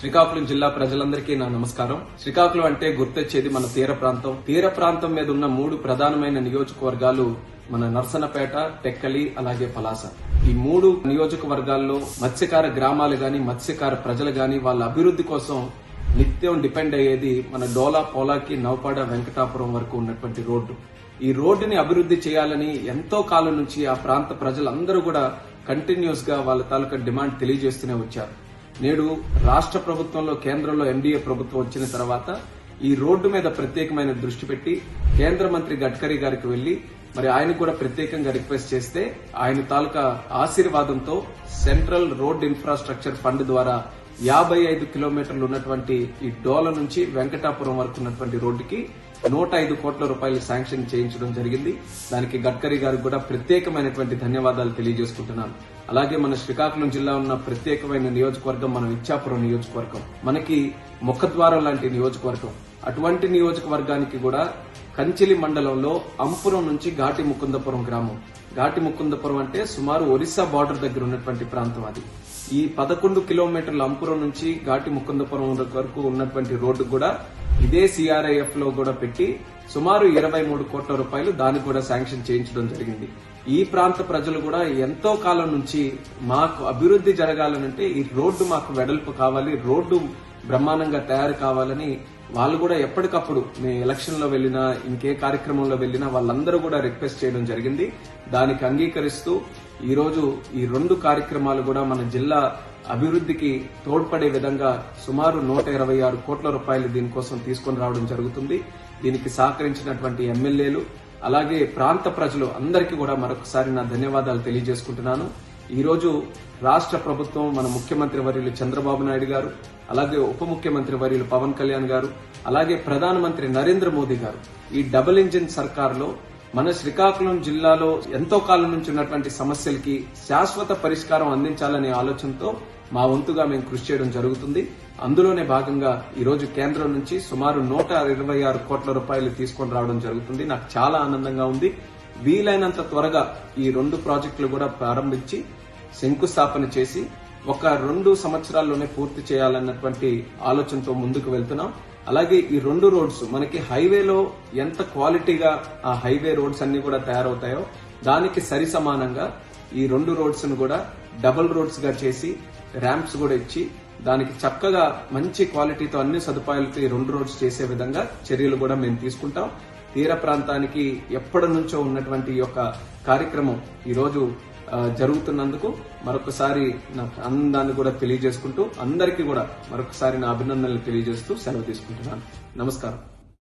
శ్రీకాకుళం జిల్లా ప్రజలందరికీ నా నమస్కారం. శ్రీకాకుళం అంటే గుర్తొచ్చేది మన తీర ప్రాంతం. తీర ప్రాంతం మీద ఉన్న మూడు ప్రధానమైన నియోజకవర్గాలు మన నర్సనపేట టెక్కలి అలాగే పలాస. ఈ మూడు నియోజకవర్గాల్లో మత్స్యకార గ్రామాలు గాని మత్స్యకార ప్రజలు గాని వాళ్ళ అభివృద్ధి కోసం నిత్యం డిపెండ్ అయ్యేది మన డోలా పోలాకి నవపాడ వెంకటాపురం వరకు ఉన్నటువంటి రోడ్డు. ఈ రోడ్డుని అభివృద్ధి చేయాలని ఎంతో కాలం నుంచి ఆ ప్రాంత ప్రజలందరూ కూడా కంటిన్యూస్గా వాళ్ళ తాలూకా డిమాండ్ తెలియజేస్తూనే వచ్చారు. నేడు రాష్ట్ర ప్రభుత్వంలో కేంద్రంలో ఎన్డీఏ ప్రభుత్వం వచ్చిన తర్వాత ఈ రోడ్డు మీద ప్రత్యేకమైన దృష్టి పెట్టి కేంద్ర మంత్రి గడ్కరీ గారికి వెళ్ళి మరి ఆయన కూడా ప్రత్యేకంగా రిక్వెస్ట్ చేస్తే ఆయన తాలూకా ఆశీర్వాదంతో సెంట్రల్ రోడ్ ఇన్ఫ్రాస్ట్రక్చర్ ఫండ్ ద్వారా యాభై ఐదు కిలోమీటర్లు ఉన్నటువంటి ఈ డోల నుంచి వెంకటాపురం వరకు ఉన్నటువంటి రోడ్డుకి నూట ఐదు కోట్ల రూపాయలు శాంక్షన్ చేయించడం జరిగింది. దానికి గడ్కరీ గారికి కూడా ప్రత్యేకమైనటువంటి ధన్యవాదాలు తెలియజేసుకుంటున్నాను. అలాగే మన శ్రీకాకుళం జిల్లా ఉన్న ప్రత్యేకమైన నియోజకవర్గం మన ఇచ్చాపురం నియోజకవర్గం. మనకి ముఖద్వారం లాంటి నియోజకవర్గం. అటువంటి నియోజకవర్గానికి కూడా కంచిలి మండలంలో అంపురం నుంచి ఘాటి ముకుందపురం గ్రామం. ఘాటి ముకుందపురం అంటే సుమారు ఒరిస్సా బార్డర్ దగ్గర ఉన్నటువంటి ప్రాంతం అది. ఈ పదకొండు కిలోమీటర్ల అంపురం నుంచి ఘాటి ముకుందపురం వరకు ఉన్నటువంటి రోడ్డు కూడా ఇదే సిఆర్ఐఎఫ్లో కూడా పెట్టి సుమారు ఇరవై మూడు కోట్ల రూపాయలు దానికి కూడా శాంక్షన్ చేయించడం జరిగింది. ఈ ప్రాంత ప్రజలు కూడా ఎంతో కాలం నుంచి మాకు అభివృద్ధి జరగాలనంటే ఈ రోడ్డు మాకు వెడల్పు కావాలి. రోడ్డు బ్రహ్మాండంగా తయారు కావాలని వాళ్ళు కూడా ఎప్పటికప్పుడు మీ ఎలక్షన్లో వెళ్ళినా ఇంకే కార్యక్రమంలో వెళ్ళినా వాళ్ళందరూ కూడా రిక్వెస్ట్ చేయడం జరిగింది. దానికి అంగీకరిస్తూ ఈ రోజు ఈ రెండు కార్యక్రమాలు కూడా మన జిల్లా అభివృద్ధికి తోడ్పడే విధంగా సుమారు నూట ఇరవై ఆరు కోట్ల రూపాయలు దీనికోసం తీసుకొని రావడం జరుగుతుంది. దీనికి సహకరించినటువంటి ఎమ్మెల్యేలు అలాగే ప్రాంత ప్రజలు అందరికీ కూడా మరొకసారి నా ధన్యవాదాలు తెలియజేసుకుంటున్నాను. ఈరోజు రాష్ట్ర ప్రభుత్వం మన ముఖ్యమంత్రి వర్యులు చంద్రబాబు నాయుడు గారు అలాగే ఉప ముఖ్యమంత్రి వర్యులు పవన్ కళ్యాణ్ గారు అలాగే ప్రధానమంత్రి నరేంద్ర మోదీ గారు ఈ డబుల్ ఇంజిన్ సర్కార్లో మన శ్రీకాకుళం జిల్లాలో ఎంతో కాలం నుంచి ఉన్నటువంటి సమస్యలకి శాశ్వత పరిష్కారం అందించాలనే ఆలోచనతో మా వంతుగా మేము కృషి చేయడం జరుగుతుంది. అందులోనే భాగంగా ఈరోజు కేంద్రం నుంచి సుమారు నూట ఇరవై ఆరు కోట్ల రూపాయలు తీసుకొని రావడం జరుగుతుంది. నాకు చాలా ఆనందంగా ఉంది. వీలైనంత త్వరగా ఈ రెండు ప్రాజెక్టులు కూడా ప్రారంభించి శంకుస్థాపన చేసి ఒక రెండు సంవత్సరాల్లోనే పూర్తి చేయాలన్నటువంటి ఆలోచనతో ముందుకు వెళ్తున్నాం. అలాగే ఈ రెండు రోడ్స్ మనకి హైవేలో ఎంత క్వాలిటీగా ఆ హైవే రోడ్స్ అన్ని కూడా తయారవుతాయో దానికి సరి సమానంగా ఈ రెండు రోడ్స్ను కూడా డబుల్ రోడ్స్గా చేసి ర్యాంప్స్ కూడా ఇచ్చి దానికి చక్కగా మంచి క్వాలిటీతో అన్ని సదుపాయాలతో ఈ రెండు రోడ్స్ చేసే విధంగా చర్యలు కూడా మేము తీసుకుంటాం. తీర ప్రాంతానికి ఎప్పటి నుంచో ఉన్నటువంటి ఈ యొక్క కార్యక్రమం ఈరోజు జరుగుతున్నందుకు మరొకసారి నా ఆనందాన్ని కూడా తెలియజేసుకుంటూ అందరికీ కూడా మరొకసారి నా అభినందనలు తెలియజేస్తూ సెలవు తీసుకుంటున్నాను. నమస్కారం.